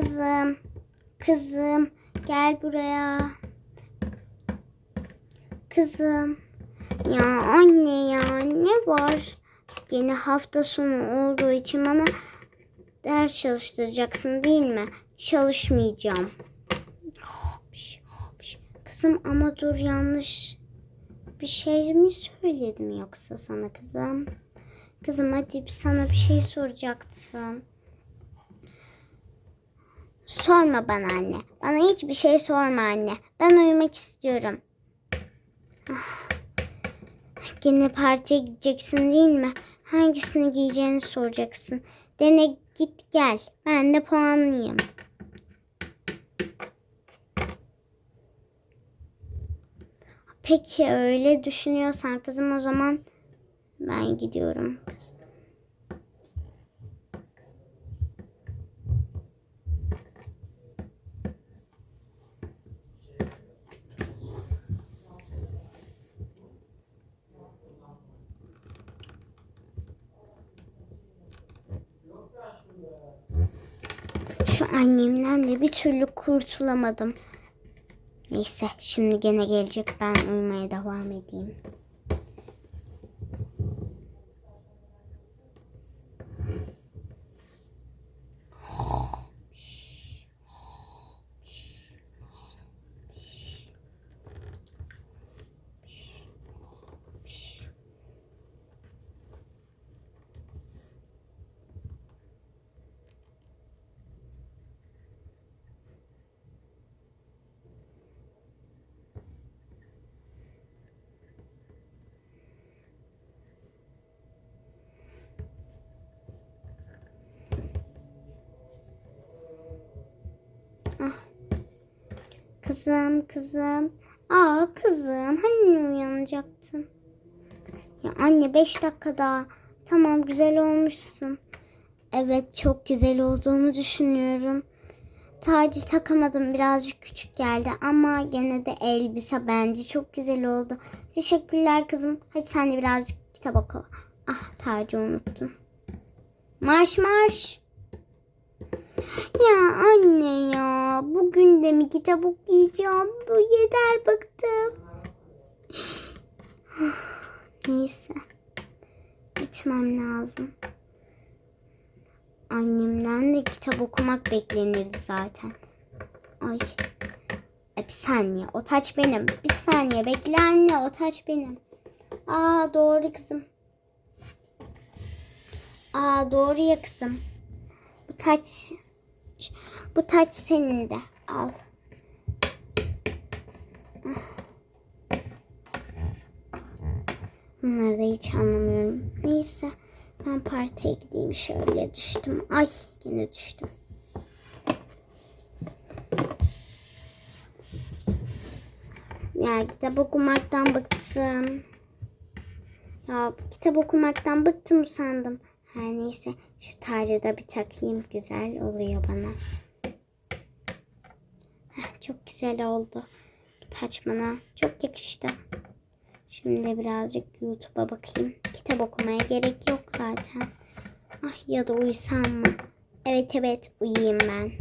Kızım. Kızım. Gel buraya. Kızım. Ya anne ya ne var? Yeni hafta sonu olduğu için bana ders çalıştıracaksın değil mi? Çalışmayacağım. Kızım ama dur yanlış bir şey mi söyledim yoksa sana kızım? Kızım hadi sana bir şey soracaktım. Sorma bana anne. Bana hiçbir şey sorma anne. Ben uyumak istiyorum. Ah. Yine partiye gideceksin değil mi? Hangisini giyeceğini soracaksın. Dene git gel. Ben de puanlıyım. Peki öyle düşünüyorsan kızım o zaman ben gidiyorum kızım. Şu annemden de bir türlü kurtulamadım. Neyse şimdi gene gelecek ben uyumaya devam edeyim. Kızım kızım. Aa kızım hani uyanacaktın? Ya anne beş dakika daha. Tamam güzel olmuşsun. Evet çok güzel olduğumu düşünüyorum. Tacı takamadım birazcık küçük geldi ama gene de elbise bence çok güzel oldu. Teşekkürler kızım. Hadi sen de birazcık kitap oku. Ah tacı unuttum. Marş marş. Ya anne ya mi kitap okuyacağım? Bu yeter bıktım. Neyse. Gitmem lazım. Annemden de kitap okumak beklenirdi zaten. Ay. E, bir saniye o taç benim. Bir saniye bekle anne o taç benim. Aa doğru kızım. Aa doğru ya kızım. Bu taç bu taç senin de. Al. Bunları da hiç anlamıyorum. Neyse. Ben partiye gideyim. Şöyle düştüm. Ay yine düştüm. Ya kitap okumaktan bıktım. Ya kitap okumaktan bıktım sandım. Her neyse şu tacı da bir takayım. Güzel oluyor bana. Çok güzel oldu. Taç bana çok yakıştı. Şimdi birazcık YouTube'a bakayım. Kitap okumaya gerek yok zaten. Ah ya da uyusam mı? Evet evet uyuyayım ben.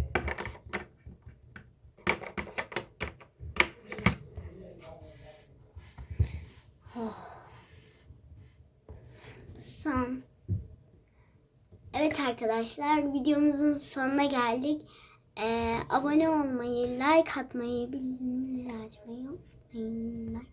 Oh. Son. Evet arkadaşlar videomuzun sonuna geldik. Ee, abone olmayı, like atmayı, bildirimleri açmayı unutmayın.